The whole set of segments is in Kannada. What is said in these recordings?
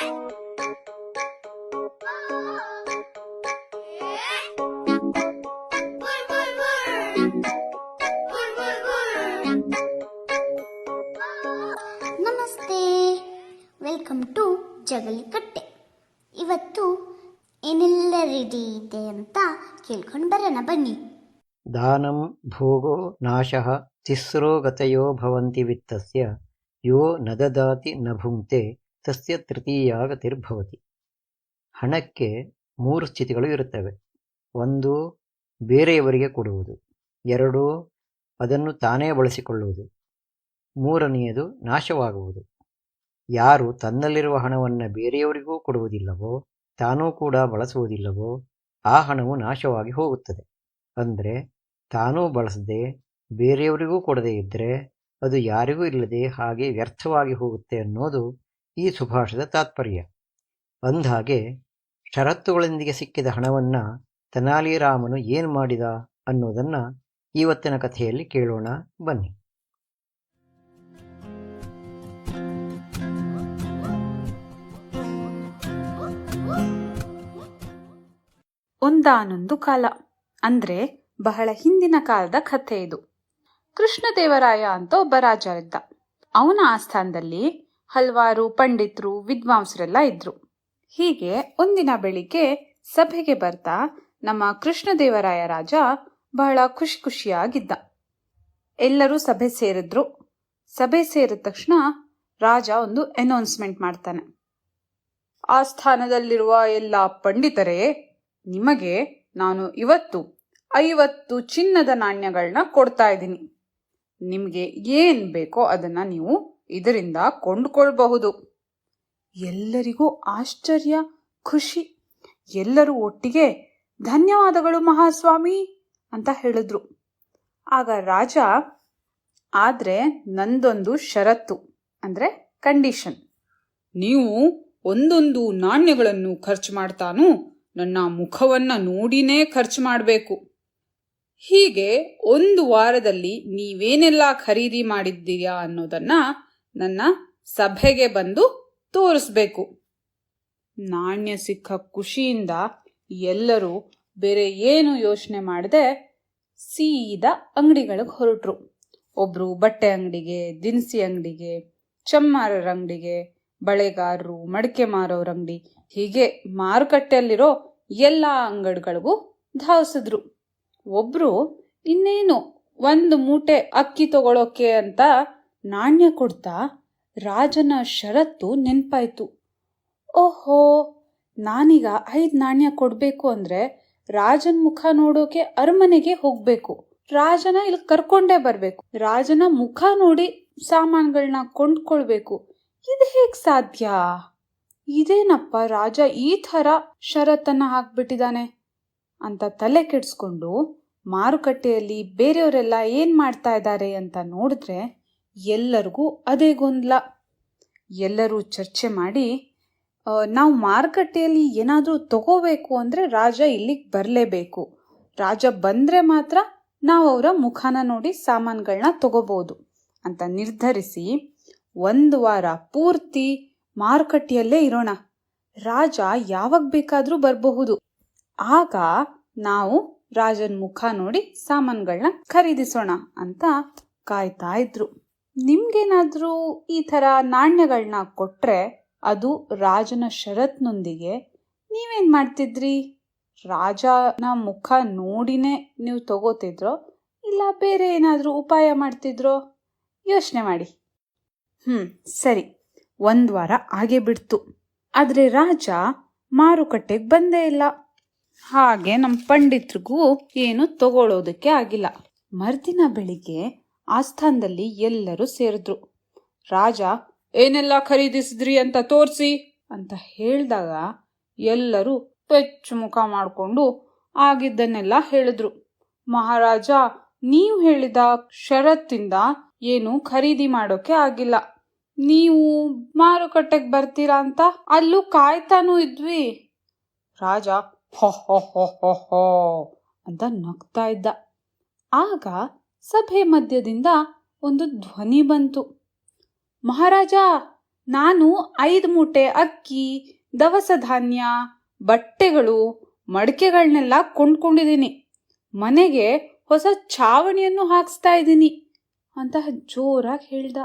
ನಮಸ್ತೆ. Welcome to Jagalikatte. ಇವತ್ತು ಏನೆಲ್ಲ ರೆಡಿ ಇದೆ ಅಂತ ಕೇಳ್ಕೊಂಡು ಬರೋಣ, ಬನ್ನಿ. ದಾನಂ ಭೋಗೋ ನಾಶಃ ತಿಸ್ರೋ ಗತಯೋ ಭವಂತಿ ವಿತ್ತಸ್ಯ. ಯೋ ನದದಾತಿ ದದಾತಿ ನ ಭುಂಕ್ತೆ ತಸ್ಯ ತೃತೀಯ ಗತಿರ್ಭವತಿ ಹಣಕ್ಕೆ ಮೂರು ಸ್ಥಿತಿಗಳು ಇರುತ್ತವೆ. ಒಂದು, ಬೇರೆಯವರಿಗೆ ಕೊಡುವುದು. ಎರಡು, ಅದನ್ನು ತಾನೇ ಬಳಸಿಕೊಳ್ಳುವುದು. ಮೂರನೆಯದು, ನಾಶವಾಗುವುದು. ಯಾರು ತನ್ನಲ್ಲಿರುವ ಹಣವನ್ನು ಬೇರೆಯವರಿಗೂ ಕೊಡುವುದಿಲ್ಲವೋ, ತಾನೂ ಕೂಡ ಬಳಸುವುದಿಲ್ಲವೋ, ಆ ಹಣವು ನಾಶವಾಗಿ ಹೋಗುತ್ತದೆ. ಅಂದರೆ, ತಾನೂ ಬಳಸದೆ, ಬೇರೆಯವರಿಗೂ ಕೊಡದೇ ಇದ್ದರೆ ಅದು ಯಾರಿಗೂ ಇಲ್ಲದೆ ಹಾಗೆ ವ್ಯರ್ಥವಾಗಿ ಹೋಗುತ್ತೆ ಅನ್ನೋದು ಈ ಸುಭಾಷದ ತಾತ್ಪರ್ಯ. ಅಂದಹಾಗೆ ಷರತ್ತುಗಳೊಂದಿಗೆ ಸಿಕ್ಕಿದ ಹಣವನ್ನು ತೆನಾಲಿರಾಮನು ಏನು ಮಾಡಿದ ಅನ್ನೋದನ್ನು ಇವತ್ತಿನ ಕಥೆಯಲ್ಲಿ ಕೇಳೋಣ, ಬನ್ನಿ. ಒಂದಾನೊಂದು ಕಾಲ. ಅಂದ್ರೆ ಬಹಳ ಹಿಂದಿನ ಕಾಲದ ಕಥೆ ಇದು. ಕೃಷ್ಣದೇವರಾಯ ಅಂತ ಒಬ್ಬ ರಾಜ ಇದ್ದ ಅವನ ಆಸ್ಥಾನದಲ್ಲಿ ಹಲವಾರು ಪಂಡಿತರು ವಿದ್ವಾಂಸರೆಲ್ಲ ಇದ್ರು. ಹೀಗೆ ಒಂದಿನ ಬೆಳಿಗ್ಗೆ ಸಭೆಗೆ ಬರ್ತಾ ನಮ್ಮ ಕೃಷ್ಣದೇವರಾಯ ರಾಜ ಬಹಳ ಖುಷಿ ಖುಷಿಯಾಗಿದ್ದ. ಎಲ್ಲರೂ ಸಭೆ ಸೇರಿದ್ರು. ಸಭೆ ಸೇರಿದ ತಕ್ಷಣ ರಾಜ ಒಂದು ಅನೌನ್ಸ್ಮೆಂಟ್ ಮಾಡ್ತಾನೆ. ಸ್ಥಾನದಲ್ಲಿರುವ ಎಲ್ಲ ಪಂಡಿತರೇ, ನಿಮಗೆ ನಾನು ಇವತ್ತು ಐವತ್ತು ಚಿನ್ನದ ನಾಣ್ಯಗಳನ್ನ ಕೊಡ್ತಾ ಇದ್ದೀನಿ. ನಿಮಗೆ ಏನು ಬೇಕೋ ಅದನ್ನ ನೀವು ಇದರಿಂದ ಕೊಂಡುಕೊಳ್ಬಹುದು. ಎಲ್ಲರಿಗೂ ಆಶ್ಚರ್ಯ, ಖುಷಿ. ಎಲ್ಲರೂ ಒಟ್ಟಿಗೆ ಧನ್ಯವಾದಗಳು ಮಹಾಸ್ವಾಮಿ ಅಂತ ಹೇಳಿದ್ರು. ಆಗ ರಾಜ, ಆದ್ರೆ ನಂದೊಂದು ಷರತ್ತು ಅಂದ್ರೆ ಕಂಡೀಷನ್ ನೀವು ಒಂದೊಂದು ನಾಣ್ಯಗಳನ್ನು ಖರ್ಚು ಮಾಡ್ತಾನು ನನ್ನ ಮುಖವನ್ನ ನೋಡಿನೇ ಖರ್ಚು ಮಾಡಬೇಕು. ಹೀಗೆ ಒಂದು ವಾರದಲ್ಲಿ ನೀವೇನೆಲ್ಲ ಖರೀದಿ ಮಾಡಿದ್ದೀರಾ ಅನ್ನೋದನ್ನ ನನ್ನ ಸಭೆಗೆ ಬಂದು ತೋರಿಸ್ಬೇಕು. ನಾಣ್ಯ ಸಿಕ್ಕ ಖುಷಿಯಿಂದ ಎಲ್ಲರೂ ಬೇರೆ ಏನು ಯೋಚನೆ ಮಾಡದೆ ಸೀದಾ ಅಂಗಡಿಗಳಿಗೆ ಹೊರಟ್ರು. ಒಬ್ರು ಬಟ್ಟೆ ಅಂಗಡಿಗೆ, ದಿನಸಿ ಅಂಗಡಿಗೆ ಚಮ್ಮಾರರ ಅಂಗಡಿಗೆ, ಬಳೆಗಾರರು, ಮಡಿಕೆ ಮಾರೋರ ಅಂಗಡಿ, ಹೀಗೆ ಮಾರುಕಟ್ಟೆಯಲ್ಲಿರೋ ಎಲ್ಲ ಅಂಗಡಿಗಳಿಗೂ ಧಾವಿಸಿದ್ರು. ಒಬ್ರು ಇನ್ನೇನು ಒಂದು ಮೂಟೆ ಅಕ್ಕಿ ತಗೊಳೋಕೆ ಅಂತ ನಾಣ್ಯ ಕೊಡ್ತಾ ರಾಜನ ಷರತ್ತು ನೆನಪಾಯ್ತು. ಓಹೋ, ನಾನೀಗ ಐದು ನಾಣ್ಯ ಕೊಡಬೇಕು ಅಂದ್ರೆ ರಾಜನ ಮುಖ ನೋಡೋಕೆ ಅರಮನೆಗೆ ಹೋಗ್ಬೇಕು. ರಾಜನ ಇಲ್ಲಿ ಕರ್ಕೊಂಡೇ ಬರಬೇಕು. ರಾಜನ ಮುಖ ನೋಡಿ ಸಾಮಾನುಗಳನ್ನ ಕೊಂಡ್ಕೊಳ್ಬೇಕು. ಇದು ಹೇಗೆ ಸಾಧ್ಯ? ಇದೇನಪ್ಪ ರಾಜ ಈ ಥರ ಷರತ್ತನ್ನು ಹಾಕ್ಬಿಟ್ಟಿದ್ದಾನೆ ಅಂತ ತಲೆ ಕೆಡಿಸ್ಕೊಂಡು ಮಾರುಕಟ್ಟೆಯಲ್ಲಿ ಬೇರೆಯವರೆಲ್ಲ ಏನು ಮಾಡ್ತಾ ಇದ್ದಾರೆ ಅಂತ ನೋಡಿದ್ರೆ ಎಲ್ಲರಿಗೂ ಅದೇ ಗೊಂದಲ. ಎಲ್ಲರೂ ಚರ್ಚೆ ಮಾಡಿ ನಾವು ಮಾರುಕಟ್ಟೆಯಲ್ಲಿ ಏನಾದರೂ ತಗೋಬೇಕು ಅಂದರೆ ರಾಜ ಇಲ್ಲಿಗೆ ಬರಲೇಬೇಕು. ರಾಜ ಬಂದರೆ ಮಾತ್ರ ನಾವು ಅವರ ಮುಖಾನ ನೋಡಿ ಸಾಮಾನುಗಳನ್ನ ತಗೋಬೋದು ಅಂತ ನಿರ್ಧರಿಸಿ, ಒಂದು ವಾರ ಪೂರ್ತಿ ಮಾರುಕಟ್ಟೆಯಲ್ಲೇ ಇರೋಣ. ರಾಜ ಯಾವಾಗ ಬೇಕಾದರೂ ಬರಬಹುದು. ಆಗ ನಾವು ರಾಜನ ಮುಖ ನೋಡಿ ಸಾಮಾನುಗಳನ್ನ ಖರೀದಿಸೋಣ ಅಂತ ಕಾಯ್ತಾ ಇದ್ರು. ನಿಮ್ಗೇನಾದ್ರೂ ಈ ಥರ ನಾಣ್ಯಗಳನ್ನ ಕೊಟ್ಟರೆ ಅದು ರಾಜನ ಷರತ್ನೊಂದಿಗೆ ನೀವೇನು ಮಾಡ್ತಿದ್ರಿ? ರಾಜನ ಮುಖ ನೋಡಿನೇ ನೀವು ತಗೋತಿದ್ರೋ, ಇಲ್ಲ ಬೇರೆ ಏನಾದರೂ ಉಪಾಯ ಮಾಡ್ತಿದ್ರೋ? ಯೋಚನೆ ಮಾಡಿ. ಹ್ಞೂ ಸರಿ. ಒಂದು ವಾರ ಆಗೇ ಬಿಡ್ತು. ಆದರೆ ರಾಜ ಮಾರುಕಟ್ಟೆಗೆ ಬಂದೇ ಇಲ್ಲ. ಹಾಗೆ ನಮ್ಮ ಪಂಡಿತ್ರಿಗೂ ಏನು ತಗೊಳ್ಳೋದಕ್ಕೆ ಆಗಿಲ್ಲ. ಮರುದಿನ ಬೆಳಿಗ್ಗೆ ಆಸ್ಥಾನದಲ್ಲಿ ಎಲ್ಲರೂ ಸೇರಿದ್ರು. ರಾಜ, ಏನೆಲ್ಲ ಖರೀದಿಸಿದ್ರಿ ಅಂತ ತೋರಿಸಿ ಅಂತ ಹೇಳಿದಾಗ ಎಲ್ಲರೂ ಪೆಚ್ಚು ಮುಖ ಮಾಡಿಕೊಂಡು ಆಗಿದ್ದನ್ನೆಲ್ಲ ಹೇಳಿದ್ರು. ಮಹಾರಾಜ, ನೀವು ಹೇಳಿದ ಷರತ್ತಿಂದ ಏನು ಖರೀದಿ ಮಾಡೋಕೆ ಆಗಿಲ್ಲ. ನೀವು ಮಾರುಕಟ್ಟೆಗೆ ಬರ್ತೀರಾ ಅಂತ ಅಲ್ಲೂ ಕಾಯ್ತಾನೂ ಇದ್ವಿ. ರಾಜ ಹೊ ಹೊ ಹೊ ಹೊ ಅಂತ ನಗ್ತಾ ಇದ್ದ. ಆಗ ಸಭೆ ಮಧ್ಯದಿಂದ ಒಂದು ಧ್ವನಿ ಬಂತು. ಮಹಾರಾಜ, ನಾನು ಐದು ಮೂಟೆ ಅಕ್ಕಿ, ದವಸ ಧಾನ್ಯ, ಬಟ್ಟೆಗಳು ಮಡಕೆಗಳನ್ನೆಲ್ಲ ಕೊಂಡ್ಕೊಂಡಿದ್ದೀನಿ. ಮನೆಗೆ ಹೊಸ ಛಾವಣಿಯನ್ನು ಹಾಕಿಸ್ತಾ ಇದ್ದೀನಿ ಅಂತ ಜೋರಾಗಿ ಹೇಳ್ದ.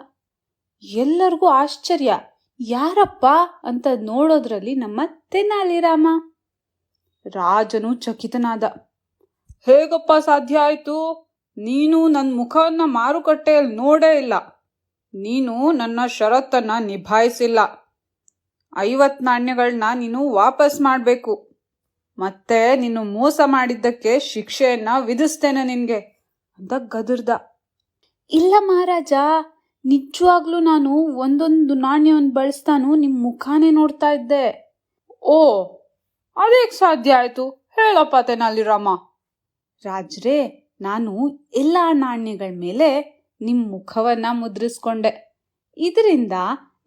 ಎಲ್ಲರಿಗೂ ಆಶ್ಚರ್ಯ, ಯಾರಪ್ಪ ಅಂತ ನೋಡೋದ್ರಲ್ಲಿ ನಮ್ಮ ತೆನಾಲಿರಾಮ. ರಾಜನು ಚಕಿತನಾದ. ಹೇಗಪ್ಪ ಸಾಧ್ಯ ಆಯ್ತು? ನೀನು ನನ್ನ ಮುಖವನ್ನ ಮಾರುಕಟ್ಟೆಯಲ್ಲಿ ನೋಡೇ ಇಲ್ಲ. ನೀನು ನನ್ನ ಷರತ್ತನ್ನ ನಿಭಾಯಿಸಿಲ್ಲ. ಐವತ್ ನಾಣ್ಯಗಳನ್ನ ನೀನು ವಾಪಸ್ ಮಾಡಬೇಕು. ಮತ್ತೆ ನೀನು ಮೋಸ ಮಾಡಿದ್ದಕ್ಕೆ ಶಿಕ್ಷೆಯನ್ನ ವಿಧಿಸ್ತೇನೆ ನಿನ್ಗೆ ಅಂತ ಗದರ್ದ. ಇಲ್ಲ ಮಹಾರಾಜ, ನಿಜವಾಗ್ಲೂ ನಾನು ಒಂದೊಂದು ನಾಣ್ಯವನ್ನು ಬಳಸ್ತಾನು ನಿಮ್ಮ ಮುಖಾನೇ ನೋಡ್ತಾ ಇದ್ದೆ. ಓ ಅದೇ ಸಾಧ್ಯ ಆಯ್ತು. ಹೇಳಪ್ಪ ತೆನಾಲಿರಾಮ ರಾಜ್ರೇ ನಾನು ಎಲ್ಲ ನಾಣ್ಯಗಳ ಮೇಲೆ ನಿಮ್ಮ ಮುಖವನ್ನ ಮುದ್ರಿಸ್ಕೊಂಡೆ. ಇದರಿಂದ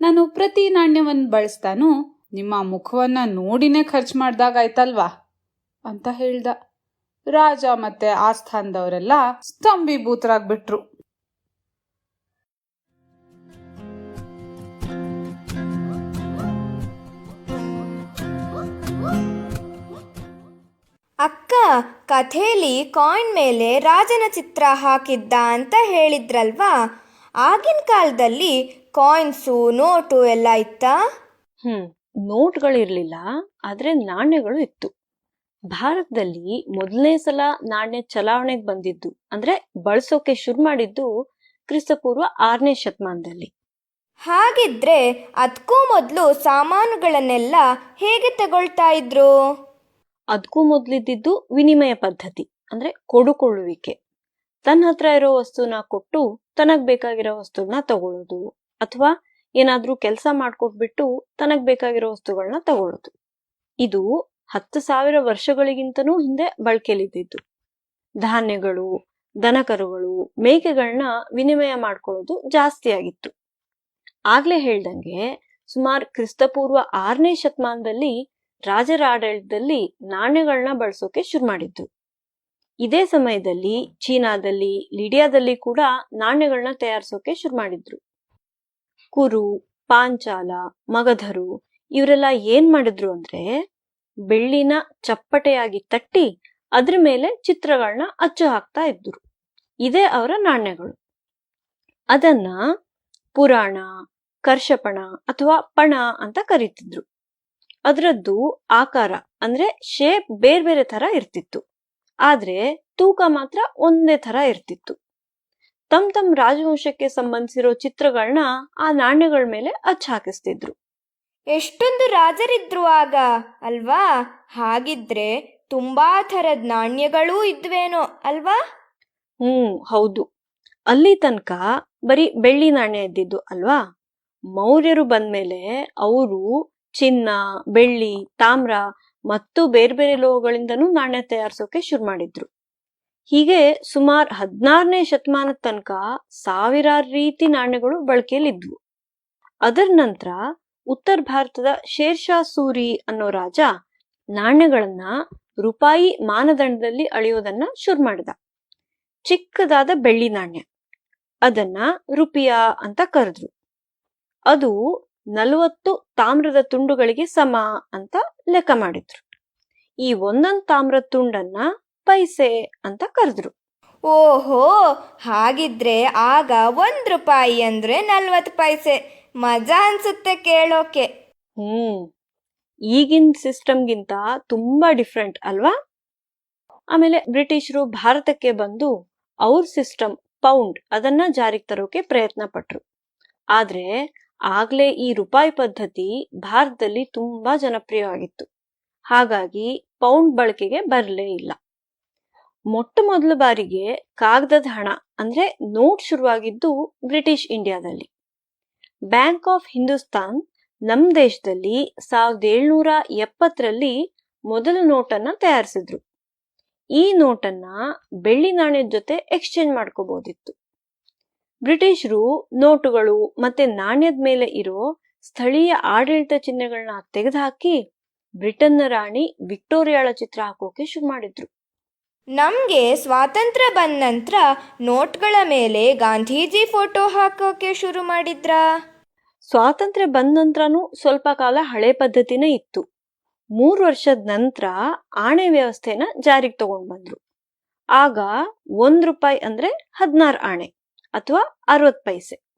ನಾನು ಪ್ರತಿ ನಾಣ್ಯವನ್ನು ಬಳಸ್ತಾನು ನಿಮ್ಮ ಮುಖವನ್ನ ನೋಡಿನೇ ಖರ್ಚು ಮಾಡ್ದಾಗಾಯ್ತಲ್ವಾ ಅಂತ ಹೇಳ್ದ. ರಾಜ ಮತ್ತೆ ಆಸ್ಥಾನದವರೆಲ್ಲ ಸ್ತಂಭೀಭೂತರಾಗ್ಬಿಟ್ರು. ಕಥೆಯಲ್ಲಿ ಕಾಯಿನ್ ಮೇಲೆ ರಾಜನ ಚಿತ್ರ ಹಾಕಿದ್ದ ಅಂತ ಹೇಳಿದ್ರಲ್ವಾ? ಆಗಿನ ಕಾಲದಲ್ಲಿ ಕಾಯಿನ್ಸು ನೋಟು ಎಲ್ಲ ಇತ್ತಾ? ಹ್ಮ್ ನೋಟ್ಗಳಿರ್ಲಿಲ್ಲ ಆದ್ರೆ ನಾಣ್ಯಗಳು ಇತ್ತು. ಭಾರತದಲ್ಲಿ ಮೊದಲನೇ ಸಲ ನಾಣ್ಯ ಚಲಾವಣೆಗೆ ಬಂದಿದ್ದು ಅಂದ್ರೆ ಬಳಸೋಕೆ ಶುರು ಮಾಡಿದ್ದು ಕ್ರಿಸ್ತಪೂರ್ವ ಆರನೇ ಶತಮಾನದಲ್ಲಿ. ಹಾಗಿದ್ರೆ ಅದಕ್ಕೂ ಮೊದಲು ಸಾಮಾನುಗಳನ್ನೆಲ್ಲ ಹೇಗೆ ತಗೊಳ್ತಾ ಇದ್ರು? ಅದಕ್ಕೂ ಮೊದಲಿದ್ದಿದ್ದು ವಿನಿಮಯ ಪದ್ಧತಿ, ಅಂದ್ರೆ ಕೊಡುಕೊಳ್ಳುವಿಕೆ. ತನ್ನ ಹತ್ರ ಇರೋ ವಸ್ತುನ ಕೊಟ್ಟು ತನಗ್ ಬೇಕಾಗಿರೋ ವಸ್ತುಗಳನ್ನ ತಗೊಳ್ಳೋದು ಅಥವಾ ಏನಾದ್ರೂ ಕೆಲಸ ಮಾಡ್ಕೊಟ್ಬಿಟ್ಟು ತನಗ್ ಬೇಕಾಗಿರೋ ವಸ್ತುಗಳನ್ನ ತಗೊಳ್ಳೋದು ಇದು ಹತ್ತು ಸಾವಿರ ವರ್ಷಗಳಿಗಿಂತನೂ ಹಿಂದೆ ಬಳಕೆಯಲ್ಲಿದ್ದಿದ್ದು ಧಾನ್ಯಗಳು, ದನಕರುಗಳು ಮೇಕೆಗಳನ್ನ ವಿನಿಮಯ ಮಾಡ್ಕೊಳ್ಳೋದು ಜಾಸ್ತಿ ಆಗಿತ್ತು ಆಗ್ಲೇ ಹೇಳ್ದಂಗೆ ಸುಮಾರು ಕ್ರಿಸ್ತಪೂರ್ವ ಆರನೇ ಶತಮಾನದಲ್ಲಿ ರಾಜರ ಆಡಳಿತದಲ್ಲಿ ನಾಣ್ಯಗಳನ್ನ ಬಳಸೋಕೆ ಶುರು ಮಾಡಿದ್ರು ಇದೇ ಸಮಯದಲ್ಲಿ ಚೀನಾದಲ್ಲಿ, ಲಿಡಿಯಾದಲ್ಲಿ ಕೂಡ ನಾಣ್ಯಗಳನ್ನ ತಯಾರಿಸೋಕೆ ಶುರು ಮಾಡಿದ್ರು. ಕುರು, ಪಾಂಚಾಲ, ಮಗಧರು ಇವರೆಲ್ಲ ಏನ್ ಮಾಡಿದ್ರು ಅಂದ್ರೆ ಬೆಳ್ಳಿನ ಚಪ್ಪಟೆಯಾಗಿ ತಟ್ಟಿ ಅದ್ರ ಮೇಲೆ ಚಿತ್ರಗಳನ್ನ ಅಚ್ಚು ಹಾಕ್ತಾ ಇದ್ರು ಇದೇ ಅವರ ನಾಣ್ಯಗಳು. ಅದನ್ನ ಪುರಾಣ, ಕರ್ಷಪಣ ಅಥವಾ ಪಣ ಅಂತ ಕರೀತಿದ್ರು. ಅದರದ್ದು ಆಕಾರ ಅಂದ್ರೆ ಶೇಪ್ ಬೇರೆ ಬೇರೆ ತರ ಇರ್ತಿತ್ತು. ಆದ್ರೆ ತೂಕ ಮಾತ್ರ ಒಂದೇ ತರ ಇರ್ತಿತ್ತು. ತಮ್ ತಮ್ ರಾಜವಂಶಕ್ಕೆ ಸಂಬಂಧಿಸಿರೋ ಚಿತ್ರಗಳನ್ನ ಆ ನಾಣ್ಯಗಳ ಮೇಲೆ ಅಚ್ಚ ಹಾಕಿಸ್ತಿದ್ರು. ಎಷ್ಟೊಂದು ರಾಜರಿದ್ರು ಆಗ ಅಲ್ವಾ? ಹಾಗಿದ್ರೆ ತುಂಬಾ ಥರದ ನಾಣ್ಯಗಳೂ ಇದ್ವೇನೋ ಅಲ್ವಾ? ಹ್ಮ್ ಹೌದು. ಅಲ್ಲಿ ತನಕ ಬರೀ ಬೆಳ್ಳಿ ನಾಣ್ಯ ಇದ್ದಿದ್ದು ಅಲ್ವಾ? ಮೌರ್ಯರು ಬಂದ್ಮೇಲೆ ಅವರು ಚಿನ್ನ, ಬೆಳ್ಳಿ, ತಾಮ್ರ ಮತ್ತು ಬೇರೆ ಬೇರೆ ಲೋಹಗಳಿಂದನೂ ನಾಣ್ಯ ತಯಾರಿಸೋಕೆ ಶುರು ಮಾಡಿದ್ರು. ಹೀಗೆ ಸುಮಾರು ಹದಿನಾರನೇ ಶತಮಾನದ ತನಕ ಸಾವಿರಾರು ರೀತಿ ನಾಣ್ಯಗಳು ಬಳಕೆಯಲ್ಲಿದ್ವು. ಅದರ ನಂತರ ಉತ್ತರ ಭಾರತದ ಶೇರ್ಷಾ ಸೂರಿ ಅನ್ನೋ ರಾಜ ನಾಣ್ಯಗಳನ್ನ ರೂಪಾಯಿ ಮಾನದಂಡದಲ್ಲಿ ಅಳೆಯೋದನ್ನ ಶುರು ಮಾಡಿದ. ಚಿಕ್ಕದಾದ ಬೆಳ್ಳಿ ನಾಣ್ಯ. ಅದನ್ನ ರುಪಿಯಾ ಅಂತ ಕರೆದ್ರು. ಅದು ನಲವತ್ತು ತಾಮ್ರದ ತುಂಡುಗಳಿಗೆ ಸಮ ಅಂತ ಲೆಕ್ಕ ಮಾಡಿದ್ರು. ಈ ಒಂದೊಂದು ತಾಮ್ರದ ತುಂಡನ್ನ ಪೈಸೆ ಅಂತ ಕರೆದ್ರು. ಓಹೋ ಹಾಗಿದ್ರೆ ಆಗ ಒಂದ್ ರೂಪಾಯಿ ಅಂದ್ರೆ ನಲ್ವತ್ತು ಪೈಸೆ. ಮಜಾ ಅನ್ಸುತ್ತೆ ಕೇಳೋಕೆ. ಹ್ಮ್ ಈಗಿನ ಸಿಸ್ಟಮ್ಗಿಂತ ತುಂಬಾ ಡಿಫ್ರೆಂಟ್ ಅಲ್ವಾ? ಆಮೇಲೆ ಬ್ರಿಟಿಷರು ಭಾರತಕ್ಕೆ ಬಂದು ಅವ್ರ ಸಿಸ್ಟಮ್ ಪೌಂಡ್ ಅದನ್ನ ಜಾರಿಗೆ ತರೋಕೆ ಪ್ರಯತ್ನ ಪಟ್ರು. ಆದ್ರೆ ಆಗ್ಲೇ ಈ ರೂಪಾಯಿ ಪದ್ಧತಿ ಭಾರತದಲ್ಲಿ ತುಂಬಾ ಜನಪ್ರಿಯವಾಗಿತ್ತು. ಹಾಗಾಗಿ ಪೌಂಡ್ ಬಳಕೆಗೆ ಬರಲೇ ಇಲ್ಲ. ಮೊಟ್ಟ ಮೊದಲ ಬಾರಿಗೆ ಕಾಗದದ ಹಣ, ಅಂದ್ರೆ ನೋಟ್ ಶುರುವಾಗಿದ್ದು ಬ್ರಿಟಿಷ್ ಇಂಡಿಯಾದಲ್ಲಿ. ಬ್ಯಾಂಕ್ ಆಫ್ ಹಿಂದೂಸ್ತಾನ್ ನಮ್ ದೇಶದಲ್ಲಿ ಸಾವಿರದ ಏಳ್ನೂರ ಎಪ್ಪತ್ತರಲ್ಲಿ ಮೊದಲ ನೋಟನ್ನ ತಯಾರಿಸಿದ್ರು. ಈ ನೋಟನ್ನ ಬೆಳ್ಳಿ ನಾಣ್ಯದ ಜೊತೆ ಎಕ್ಸ್ಚೇಂಜ್ ಮಾಡ್ಕೋಬಹುದಿತ್ತು ಬ್ರಿಟಿಷರು ನೋಟುಗಳು ಮತ್ತೆ ನಾಣ್ಯದ ಮೇಲೆ ಇರೋ ಸ್ಥಳೀಯ ಆಡಳಿತ ಚಿಹ್ನೆಗಳನ್ನ ತೆಗೆದುಹಾಕಿ ಬ್ರಿಟನ್ನ ರಾಣಿ ವಿಕ್ಟೋರಿಯಾಳ ಚಿತ್ರ ಹಾಕೋಕೆ ಶುರು ಮಾಡಿದ್ರು. ನಮಗೆ ಸ್ವಾತಂತ್ರ್ಯ ಬಂದ ನಂತರ ನೋಟ್ಗಳ ಮೇಲೆ ಗಾಂಧೀಜಿ ಫೋಟೋ ಹಾಕೋಕೆ ಶುರು ಮಾಡಿದ್ರಾ? ಸ್ವಾತಂತ್ರ್ಯ ಬಂದ ನಂತರನೂ ಸ್ವಲ್ಪ ಕಾಲ ಹಳೆ ಪದ್ಧತಿನೇ ಇತ್ತು. ಮೂರು ವರ್ಷದ ನಂತರ ಆಣೆ ವ್ಯವಸ್ಥೆನ ಜಾರಿಗೆ ತಗೊಂಡ್ ಬಂದ್ರು. ಆಗ ಒಂದು ರೂಪಾಯಿ ಅಂದ್ರೆ ಹದಿನಾರು ಆಣೆ. ಅಥವಾ ಅರವತ್ ಪೈಸೆ.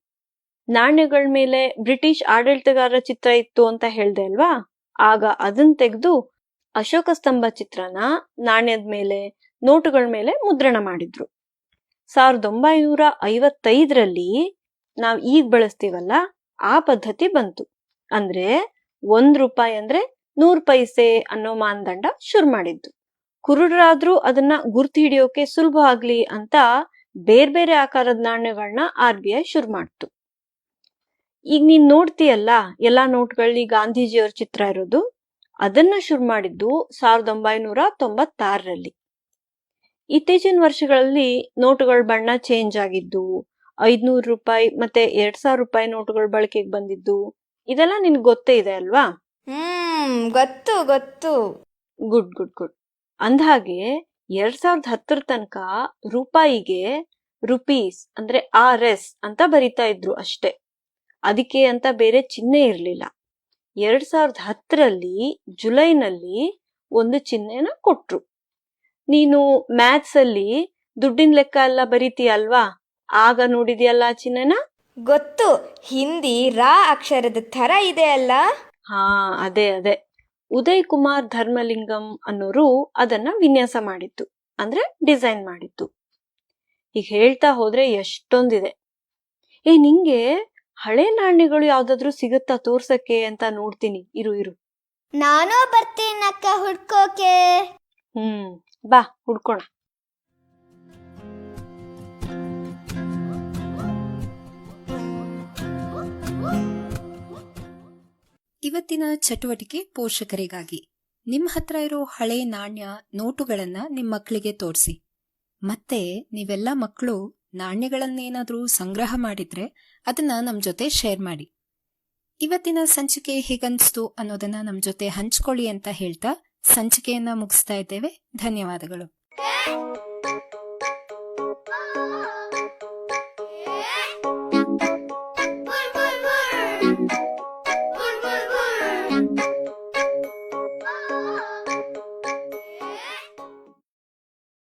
ನಾಣ್ಯಗಳ ಮೇಲೆ ಬ್ರಿಟಿಷ್ ಆಡಳಿತಗಾರರ ಚಿತ್ರ ಇತ್ತು ಅಂತ ಹೇಳ್ದೆ ಅಲ್ವಾ? ಆಗ ಅದನ್ನ ತೆಗೆದು ಅಶೋಕ ಸ್ತಂಭ ಚಿತ್ರನ ನಾಣ್ಯದ ಮೇಲೆ, ನೋಟುಗಳ ಮೇಲೆ ಮುದ್ರಣ ಮಾಡಿದ್ರು. ಸಾವಿರದ ಒಂಬೈನೂರ ಐವತ್ತೈದರಲ್ಲಿ ನಾವ್ ಈಗ ಬಳಸ್ತೀವಲ್ಲ, ಆ ಪದ್ಧತಿ ಬಂತು. ಅಂದ್ರೆ ಒಂದ್ ರೂಪಾಯಿ ಅಂದ್ರೆ ನೂರ್ ಪೈಸೆ ಅನ್ನೋ ಮಾನದಂಡ ಶುರು ಮಾಡಿದ್ದು. ಕುರುಡರಾದ್ರೂ ಅದನ್ನ ಗುರ್ತು ಹಿಡಿಯೋಕೆ ಸುಲಭ ಆಗ್ಲಿ ಅಂತ ಬೇರೆ ಬೇರೆ ಆಕಾರದ ನಾಣ್ಯಗಳನ್ನ ಆರ್ ಬಿ ಐ ಶುರು ಮಾಡ್ತು. ಈಗ ನೀನ್ ನೋಡ್ತೀಯಲ್ಲ ಎಲ್ಲಾ ನೋಟ್ಗಳಲ್ಲಿ ಗಾಂಧೀಜಿಯವ್ರ ಚಿತ್ರ ಇರೋದು? ಅದನ್ನ ಶುರು ಮಾಡಿದ್ದು ಸಾವಿರದ ಒಂಬೈನೂರ ತೊಂಬತ್ತಾರರಲ್ಲಿ. ಇತ್ತೀಚಿನ ವರ್ಷಗಳಲ್ಲಿ ನೋಟುಗಳ ಬಣ್ಣ ಚೇಂಜ್ ಆಗಿದ್ದು ಐದ್ನೂರು ರೂಪಾಯಿ ಮತ್ತೆ ಎರಡ್ ಸಾವಿರ ರೂಪಾಯಿ ನೋಟುಗಳ ಬಳಕೆಗೆ ಬಂದಿದ್ದು. ಇದೆಲ್ಲ ನಿನ್ಗೆ ಗೊತ್ತೇ ಇದೆ ಅಲ್ವಾ? ಹ್ಮ್ ಗೊತ್ತು ಗೊತ್ತು. Good good good. ಅಂದ್ಹಾಗೆ ಎರಡ್ ಸಾವಿರದ ಹತ್ತರ ತನಕ ರೂಪಾಯಿಗೆ ರುಪೀಸ್ ಅಂದ್ರೆ ಆರ್ ಎಸ್ ಅಂತ ಬರಿತಾ ಇದ್ರು ಅಷ್ಟೇ. ಅದಕ್ಕೆ ಅಂತ ಬೇರೆ ಚಿಹ್ನೆ ಇರಲಿಲ್ಲ. ಎರಡ್ ಸಾವಿರದ ಹತ್ತರಲ್ಲಿ ಜುಲೈನಲ್ಲಿ ಒಂದು ಚಿಹ್ನೆನ ಕೊಟ್ರು. ನೀನು ಮ್ಯಾಥ್ಸ್ ಅಲ್ಲಿ ದುಡ್ಡಿನ ಲೆಕ್ಕ ಎಲ್ಲ ಬರೀತೀಯಲ್ವಾ? ಆಗ ನೋಡಿದ್ಯಲ್ಲ ಆ ಚಿಹ್ನೆನ? ಗೊತ್ತು ಹಿಂದಿ ರಾ ಅಕ್ಷರದ ಥರ ಇದೆ ಅಲ್ಲ? ಹಾ ಅದೇ ಅದೇ. ಉದಯ್ ಕುಮಾರ್ ಧರ್ಮಲಿಂಗಂ ಅನ್ನೋರು ಅದನ್ನ ವಿನ್ಯಾಸ ಮಾಡಿದ್ದು ಅಂದ್ರೆ ಡಿಸೈನ್ ಮಾಡಿದ್ದು. ಈಗ ಹೇಳ್ತಾ ಹೋದ್ರೆ ಎಷ್ಟೊಂದಿದೆ. ಏ ನಿಂಗೆ ಹಳೆ ನಾಣ್ಯಗಳು ಯಾವ್ದಾದ್ರು ಸಿಗುತ್ತಾ ತೋರ್ಸಕ್ಕೆ ಅಂತ ನೋಡ್ತೀನಿ. ಇರು ಇರು. ನಾನು ಬರ್ತೀನಕ್ಕ ಹುಡ್ಕೋಕೆ. ಹ್ಮ್ ಬಾ ಹುಡ್ಕೋಣ. ಇವತ್ತಿನ ಚಟುವಟಿಕೆ ಪೋಷಕರಿಗಾಗಿ. ನಿಮ್ಮ ಹತ್ರ ಇರೋ ಹಳೆ ನಾಣ್ಯ, ನೋಟುಗಳನ್ನ ನಿಮ್ಮ ಮಕ್ಕಳಿಗೆ ತೋರಿಸಿ. ಮತ್ತೆ ನೀವೆಲ್ಲ ಮಕ್ಕಳು ನಾಣ್ಯಗಳನ್ನೇನಾದರೂ ಸಂಗ್ರಹ ಮಾಡಿದ್ರೆ ಅದನ್ನ ನಮ್ಮ ಜೊತೆ ಶೇರ್ ಮಾಡಿ. ಇವತ್ತಿನ ಸಂಚಿಕೆ ಹೇಗನ್ಸ್ತು ಅನ್ನೋದನ್ನ ನಮ್ಮ ಜೊತೆ ಹಂಚ್ಕೊಳ್ಳಿ ಅಂತ ಹೇಳ್ತಾ ಸಂಚಿಕೆಯನ್ನ ಮುಗಿಸ್ತಾ ಇದ್ದೇವೆ. ಧನ್ಯವಾದಗಳು.